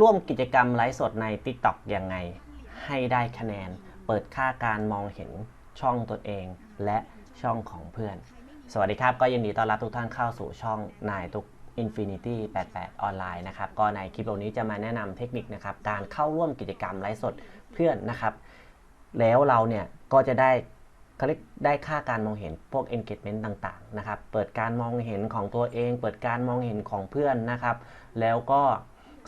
ร่วมกิจกรรมไลฟ์สดใน TikTok ยังไง ให้ได้คะแนน เปิดค่าการมองเห็นช่องตัวเอง และช่องของเพื่อน สวัสดีครับ ก็ยินดีต้อนรับทุกท่านเข้าสู่ช่องนายตุก Infinity 88 ออนไลน์นะครับ ก็ในคลิปวิดีโอนี้จะมาแนะนำเทคนิคนะครับ การเข้าร่วมกิจกรรมไลฟ์สดเพื่อนนะครับ แล้วเราเนี่ยก็จะได้เขาเรียกได้ค่าการมองเห็นพวก engagement ต่างๆนะครับ เปิดการมองเห็นของตัวเอง เปิดการมองเห็นของเพื่อนนะครับ แล้วก็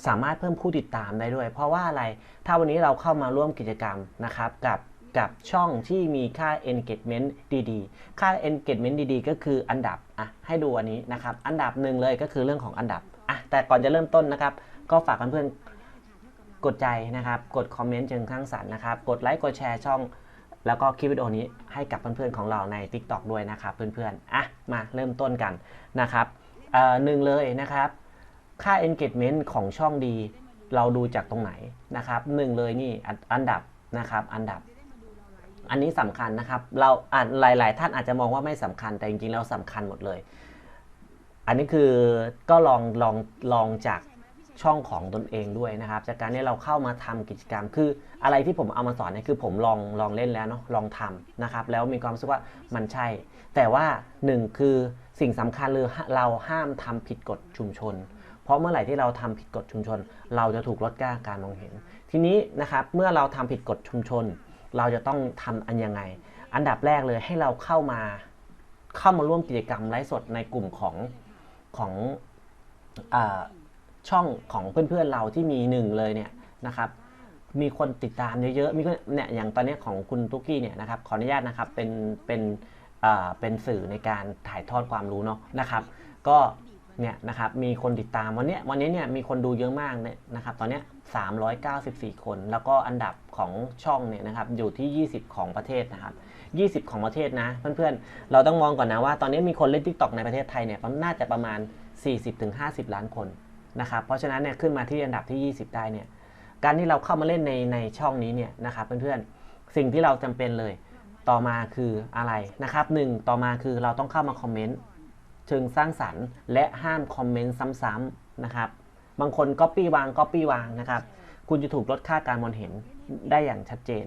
สามารถเพิ่มผู้ติดตามได้ด้วย เพราะว่าอะไรถ้าวันนี้เราเข้ามาร่วมกิจกรรมนะครับกับกับช่องที่มีค่า engagement ดีๆ ค่า engagement ดีๆ ก็คืออันดับอะให้ดูอันนี้นะครับ อันดับหนึ่งเลยก็คือเรื่องของอันดับอะแต่ก่อนจะเริ่มต้นนะครับ ก็ฝากเพื่อนๆกดใจนะครับ กดคอมเมนต์เชิงข้างสรรค์นะครับ กดไลค์กดแชร์ช่อง แล้วก็คลิปวิดีโอนี้ให้กับเพื่อนๆของเราใน TikTok ด้วยนะครับเพื่อนๆอะมาเริ่มต้นกันนะครับเอ่อหนึ่งเลยนะครับ ค่า engagement ของช่องดี เราดูจากตรงไหนนะครับหนึ่งเลยนี่อันดับนะครับ อันดับ อันนี้สำคัญนะครับ เราอ่านหลาย ๆ ท่านอาจจะมองว่าไม่สำคัญแต่จริง ๆ แล้วสำคัญหมดเลย อันนี้คือก็ลองลองลองจากช่องของตนเองด้วยนะครับ จากการที่เราเข้ามาทำกิจกรรม คืออะไรที่ผมเอามาสอนเนี่ยคือผมลองลองเล่นแล้วเนาะลองทำนะครับ แล้วมีความรู้สึกว่ามันใช่ แต่ว่าหนึ่งคือสิ่งสำคัญเลยเราห้ามทำผิดกฎชุมชน เพราะเมื่อไหร่ที่เราทำผิดกฎชุมชน เราจะถูกลดค่าการมองเห็น ทีนี้นะครับเมื่อเราทำผิดกฎชุมชน เราจะต้องทำอันยังไง อันดับแรกเลยให้เราเข้ามาเข้ามาร่วมกิจกรรมไลฟ์สดในกลุ่มของของอช่องของเพื่อนๆเราที่มีหนึ่งเลยเนี่ยนะครับมีคนติดตามเยอะๆ มีคนเนี่ยอย่างตอนนี้ของคุณตุ๊กกี้เนี่ยนะครับขออนุญาตนะครับเป็นเป็นเป็นสื่อในการถ่ายทอดความรู้เนาะนะครับ ก็ เนี่ยนะครับมีคนติดตามวันนี้วันนี้เนี่ยมีคนดูเยอะมากเนี่ยนะครับตอนนี้394 คน แล้วก็อันดับของช่องเนี่ยนะครับอยู่ที่ 20 ของประเทศนะครับ 20 ของประเทศนะเพื่อนๆ เราต้องมองก่อนนะว่าตอนนี้มีคนเล่น TikTok ในประเทศไทยเนี่ยน่าจะประมาณ 40-50 ล้านคนนะครับเพราะฉะนั้นเนี่ยขึ้นมาที่อันดับที่ 20 ได้เนี่ยการที่เราเข้ามาเล่นในในช่องนี้เนี่ยนะครับเพื่อนๆสิ่งที่เราจำเป็นเลยต่อมาคืออะไรนะครับหนึ่งต่อมาคือเราต้องเข้ามาคอมเมนต์ เชิงสร้างสรรค์ และห้ามคอมเมนต์ซ้ำๆนะครับ บางคนก๊อปปี้วางก๊อปปี้วางนะครับ คุณจะถูกลดค่าการมองเห็นได้อย่างชัดเจน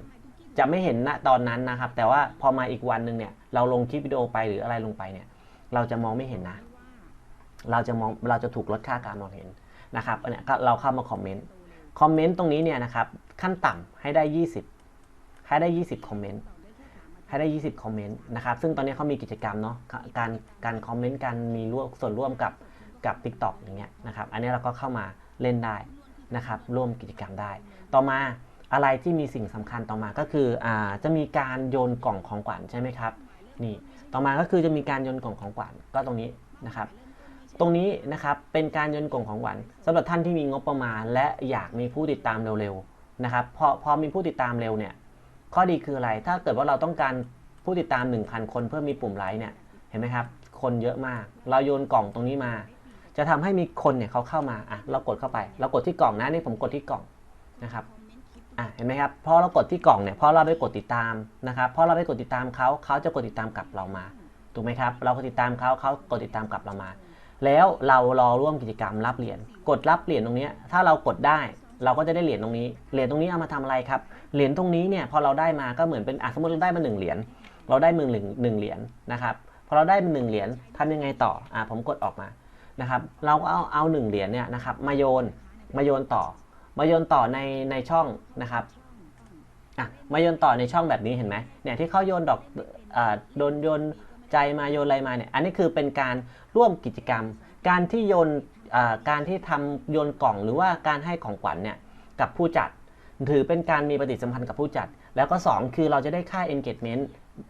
จะไม่เห็นณตอนนั้นนะครับ แต่ว่าพอมาอีกวันหนึ่งเนี่ยเราลงคลิปวิดีโอไปหรืออะไรลงไปเนี่ย เราจะมองไม่เห็นนะ เราจะมองเราจะถูกลดค่าการมองเห็นนะครับอันเนี้ยเราเข้ามาคอมเมนต์คอมเมนต์ตรงนี้เนี่ยนะครับขั้นต่ำให้ได้ 20 ให้ได้ 20 คอมเมนต์ ให้ได้ 20 คอมเมนต์นะครับ ซึ่งตอนนี้เขามีกิจกรรมเนาะ การการคอมเมนต์การมีร่วมส่วนร่วมกับกับ TikTok อย่างเงี้ยนะครับ อันนี้เราก็เข้ามาเล่นได้นะครับ ร่วมกิจกรรมได้ ต่อมาอะไรที่มีสิ่งสำคัญต่อมาก็คืออ่าจะมีการโยนกล่องของขวัญใช่ไหมครับ นี่ ต่อมาก็คือจะมีการโยนกล่องของขวัญก็ตรงนี้นะครับ ตรงนี้นะครับเป็นการโยนกล่องของขวัญสำหรับท่านที่มีงบประมาณ และอยากมีผู้ติดตามเร็วๆนะครับพอพอมีผู้ติดตามเร็วเนี่ย ข้อดีคืออะไร ถ้าเกิดว่าเราต้องการผู้ติดตาม 1,000 คนเพื่อมีปุ่มไลค์เนี่ย เห็นไหมครับ คนเยอะมาก เราโยนกล่องตรงนี้มา จะทำให้มีคนเนี่ยเขาเข้ามา อะ เรากดเข้าไป เรากดที่กล่องนะ นี่ผมกดที่กล่องนะครับ อะ เห็นไหมครับ พอเรากดที่กล่องเนี่ย พอเราไปกดติดตามนะครับ พอเราไปกดติดตามเขา เขาจะกดติดตามกลับเรามา ถูกไหมครับ เรากดติดตามเขาเขากดติดตามกลับเรามา แล้วเรารอร่วมกิจกรรมรับเหรียญ กดรับเหรียญตรงนี้ ถ้าเรากดได้ เราก็จะได้เหรียญตรงนี้ เหรียญตรงนี้เอามาทำอะไรครับ เหรียญตรงนี้เนี่ยพอเราได้มาก็เหมือนเป็นอะสมมติเราได้มาหนึ่งเหรียญเราได้มือหนึ่งหนึ่งเหรียญนะครับพอเราได้มาหนึ่งเหรียญทำยังไงต่ออะผมกดออกมานะครับเราก็เอาเอาหนึ่งเหรียญเนี่ยนะครับมาโยนมาโยนต่อ มาโยนต่อในในช่องนะครับอะมาโยนต่อในช่องแบบนี้เห็นไหมเนี่ยที่เขาโยนดอกอ่าโดนโยนใจมาโยนอะไรมาเนี่ยอันนี้คือเป็นการร่วมกิจกรรม การที่โยนการที่ทำโยนกล่องหรือว่าการให้ของขวัญเนี่ยกับผู้จัด ถือเป็นการมีปฏิสัมพันธ์กับผู้จัด แล้วก็ 2 คือเราจะได้ค่า engagement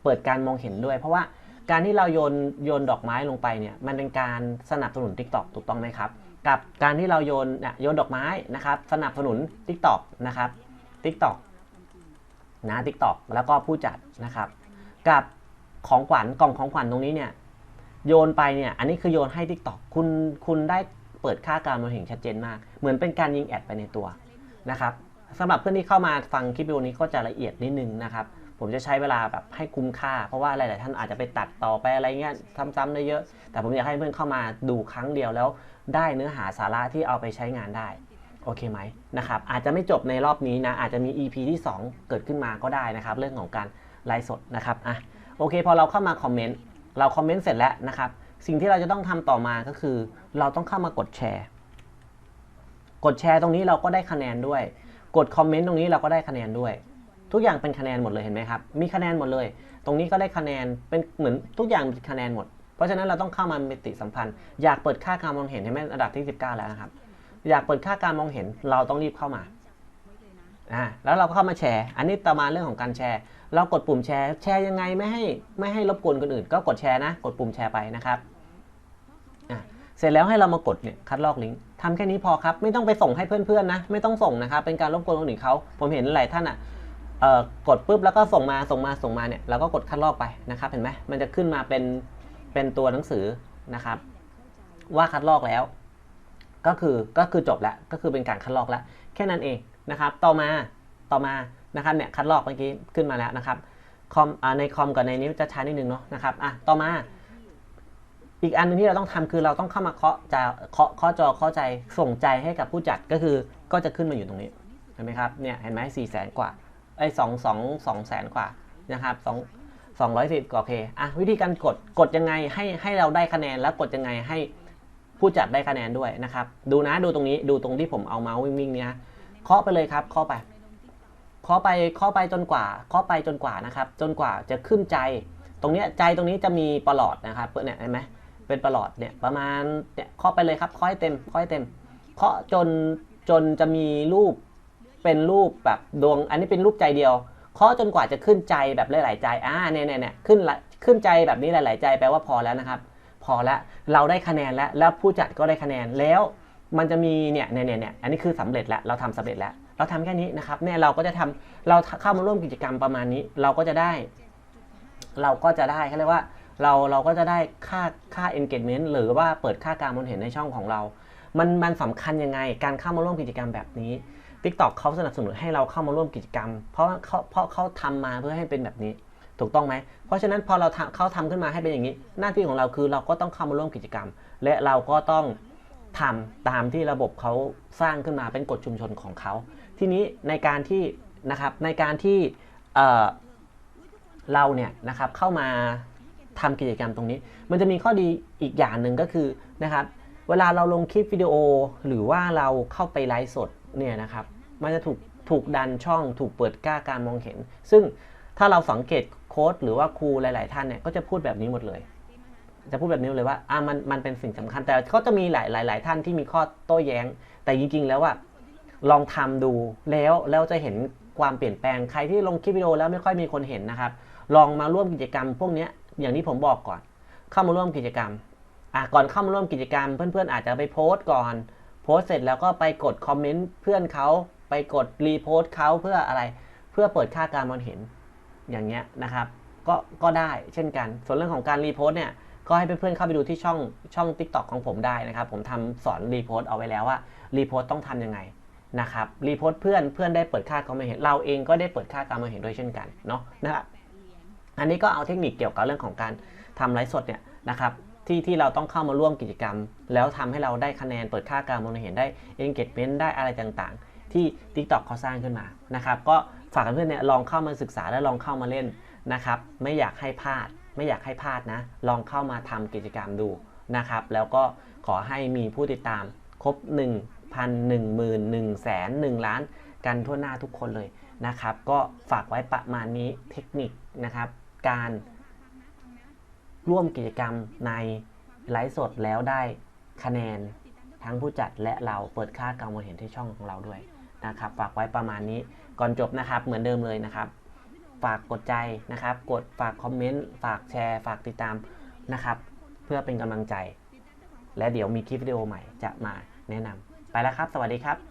เปิดการมองเห็นด้วย เพราะว่าการที่เราโยนโยนดอกไม้ลงไปเนี่ยมันเป็นการสนับสนุน TikTok ถูกต้องไหมครับ กับการที่เราโยนโยนดอกไม้นะครับสนับสนุน TikTok นะครับ TikTok นะ TikTok แล้วก็ผู้จัดนะครับ กับของขวัญกล่องของขวัญตรงนี้เนี่ยโยนไปเนี่ยอันนี้คือโยนให้ TikTok คุณคุณได้เปิดค่าการมองเห็นชัดเจนมาก เหมือนเป็นการยิงแอดไปในตัวนะครับ สำหรับเพื่อนที่เข้ามาฟังคลิปวิดีโอนี้ก็จะละเอียดนิดนึงนะครับ ผมจะใช้เวลาแบบให้คุ้มค่า เพราะว่าหลาย ๆ ท่านอาจจะไปตัดต่อไปอะไรเงี้ยซ้ำๆได้เยอะ แต่ผมอยากให้เพื่อนเข้ามาดูครั้งเดียวแล้ว ได้เนื้อหาสาระที่เอาไปใช้งานได้โอเคไหมนะครับอาจจะไม่จบในรอบนี้นะอาจจะมี EP ที่ 2 เกิดขึ้นมาก็ได้นะครับ เรื่องของการไลฟ์สดนะครับอะโอเค พอเราเข้ามาคอมเมนต์เราคอมเมนต์เสร็จแล้วนะครับ สิ่งที่เราจะต้องทำต่อมาก็คือ เราต้องเข้ามากดแชร์ กดแชร์ตรงนี้เราก็ได้คะแนนด้วย กดคอมเมนต์ตรงนี้เราก็ได้คะแนนด้วย ทุกอย่างเป็นคะแนนหมดเลยเห็นไหมครับ มีคะแนนหมดเลย ตรงนี้ก็ได้คะแนนเป็นเหมือนทุกอย่างเป็นคะแนนหมด เพราะฉะนั้นเราต้องเข้ามามีปฏิสัมพันธ์ อยากเปิดค่าการมองเห็นเห็นไหมระดับที่ 19 แล้วนะครับ อยากเปิดค่าการมองเห็นเราต้องรีบเข้ามาอ่าแล้วเราก็เข้ามาแชร์ อันนี้ต่อมาเรื่องของการแชร์ เรากดปุ่มแชร์ แชร์ยังไงไม่ให้ไม่ให้รบกวนคนอื่น ก็กดแชร์นะ กดปุ่มแชร์ไปนะครับอะ เสร็จแล้วให้เรามากดเนี่ยคัดลอกลิงก์ทำแค่นี้พอครับ ไม่ต้องไปส่งให้เพื่อนๆนะ ไม่ต้องส่งนะครับ เป็นการรบกวนคนอื่นเขาผมเห็นหลายท่านอะเอ่อกดปุ๊บแล้วก็ส่งมาส่งมาส่งมาเนี่ยเราก็กดคัดลอกไปนะครับ เห็นไหมมันจะขึ้นมาเป็นเป็นตัวหนังสือนะครับ ว่าคัดลอกแล้ว ก็คือก็คือจบแล้วก็คือเป็นการคัดลอกแล้ว แค่นั้นเองนะครับ ต่อมาต่อมานะครับเนี่ยคัดลอกเมื่อกี้ขึ้นมาแล้วนะครับคอมในคอมกับในนี้จะช้านิดนึงเนาะนะครับอะต่อมา อีกอันหนึงที่เราต้องทำคือเราต้องเข้ามาเคาะจะเคาะเคาะจอเคาะใจส่งใจให้กับผู้จัดก็คือก็จะขึ้นมาอยู่ตรงนี้เห็นไหมครับเนี่ยเห็นไหมสี่แสนกว่าไอ้สองสองสองแสนกว่านะครับสองสองร้อยสิบโอเคอะวิธีการกดกดยังไงให้ให้เราได้คะแนนแล้วกดยังไงให้ผู้จัดได้คะแนนด้วยนะครับ ดูนะดูตรงนี้ดูตรงที่ผมเอาเมาส์วิ่งๆเนี่ยเคาะไปเลยครับเคาะไปเคาะไปเคาะไปจนกว่าเคาะไปจนกว่านะครับ จนกว่าจะขึ้นใจ ตรงเนี้ยใจตรงนี้จะมีประหลอดนะครับเนี่ยเห็นไหม เป็นประหลอดเนี่ยประมาณเนี่ยเคาะไปเลยครับเคาะให้เต็มเคาะให้เต็มเคาะจนจนจะมีรูปเป็นรูปแบบดวง อันนี้เป็นรูปใจเดียวเคาะจนกว่าจะขึ้นใจแบบหลาย ๆ ใจอ่าเนี่ยเนี่ยเนี่ยขึ้นขึ้นใจแบบนี้หลาย ๆ ใจแปลว่าพอแล้วนะครับ พอแล้วเราได้คะแนนแล้วแล้วผู้จัดก็ได้คะแนนแล้วมันจะมีเนี่ยเนี่ยเนี่ยเนี่ยอันนี้คือสำเร็จแล้วเราทำสำเร็จแล้ว เราทำแค่นี้นะครับเนี่ยเราก็จะทำเราเข้ามาร่วมกิจกรรมประมาณนี้ เราก็จะได้ เราก็จะได้เขาเรียกว่า เราเราก็จะได้ค่าค่า engagement หรือว่าเปิดค่าการมองเห็นในช่องของเรา มันมันสำคัญยังไงการเข้ามาร่วมกิจกรรมแบบนี้ TikTok เขาสนับสนุนให้เราเข้ามาร่วมกิจกรรม เพราะเขาเพราะเขาทำมาเพื่อให้เป็นแบบนี้ ถูกต้องไหม เพราะฉะนั้นพอเราทำเขาทำขึ้นมาให้เป็นอย่างนี้ หน้าที่ของเราคือเราก็ต้องเข้ามาร่วมกิจกรรม และเราก็ต้องทำตามที่ระบบเขาสร้างขึ้นมาเป็นกฎชุมชนของเขา ทีนี้ในการที่นะครับในการที่เเราเนี่ยนะครับเข้ามา ทำกิจกรรมตรงนี้ มันจะมีข้อดีอีกอย่างหนึ่งก็คือนะครับ เวลาเราลงคลิปวิดีโอหรือว่าเราเข้าไปไลฟ์สดเนี่ยนะครับ มันจะถูกถูกดันช่องถูกเปิดกล้าการมองเห็น ซึ่งถ้าเราสังเกตโค้ดหรือว่าครูหลาย ๆ ท่านเนี่ยก็จะพูดแบบนี้หมดเลย จะพูดแบบนี้เลยว่าอะมันมันเป็นสิ่งสำคัญแต่ก็จะมีหลายหลายหลายท่านที่มีข้อโต้แย้ง แต่จริง ๆ แล้วว่าลองทำดูแล้วแล้วจะเห็นความเปลี่ยนแปลงใครที่ลงคลิปวิดีโอแล้วไม่ค่อยมีคนเห็นนะครับ ลองมาร่วมกิจกรรมพวกนี้ อย่างที่ผมบอกก่อน เข้ามาร่วมกิจกรรมอะก่อนเข้ามาร่วมกิจกรรม เพื่อนๆอาจจะไปโพสต์ก่อน โพสต์เสร็จแล้วก็ไปกดคอมเมนต์เพื่อนเขาไปกดรีโพสต์เขาเพื่ออะไรเพื่อเปิดค่าการมองเห็นอย่างเงี้ยนะครับ ก็ก็ได้เช่นกัน ส่วนเรื่องของการรีโพสต์เนี่ยก็ให้เพื่อนๆเข้าไปดูที่ช่องช่อง Tik t o อกของผมได้นะครับ ผมทำสอนรีโพสต์เอาไว้แล้วว่ารีโพสต์ต้องทำยังไงนะครับรีโพสต์เพื่อนเพื่อนได้เปิดค่าการมองเห็น เราเองก็ได้เปิดค่าการมองเห็นด้วยเช่นกันเนาะนะครับ อันนี้ก็เอาเทคนิคเกี่ยวกับเรื่องของการทำไลฟ์สดเนี่ยนะครับที่ที่เราต้องเข้ามาร่วมกิจกรรม แล้วทำให้เราได้คะแนนเปิดค่าการมองเห็นได้ engagement ได้อะไรต่างๆ ที่ TikTok เขาสร้างขึ้นมานะครับก็ฝากเพื่อนๆเนี่ยลองเข้ามาศึกษาและลองเข้ามาเล่นนะครับไม่อยากให้พลาด ไม่อยากให้พลาดนะ ลองเข้ามาทำกิจกรรมดูนะครับแล้วก็ขอให้มีผู้ติดตามครบ 1 0 0 0 1 1 0 0 0แสน1ล้าน กันทั่วหน้าทุกคนเลยนะครับก็ฝากไว้ประมาณนี้เทคนิคนะครับ การร่วมกิจกรรมในไลฟ์สดแล้วได้คะแนนทั้งผู้จัดและเราเปิดค่าการมองเห็นที่ช่องของเราด้วยนะครับ ฝากไว้ประมาณนี้ก่อนจบนะครับเหมือนเดิมเลยนะครับ ฝากกดใจนะครับ กดฝากคอมเมนต์ฝากแชร์ ฝากติดตามนะครับ เพื่อเป็นกำลังใจ และเดี๋ยวมีคลิปวิดีโอใหม่จะมาแนะนำไปแล้วครับ สวัสดีครับ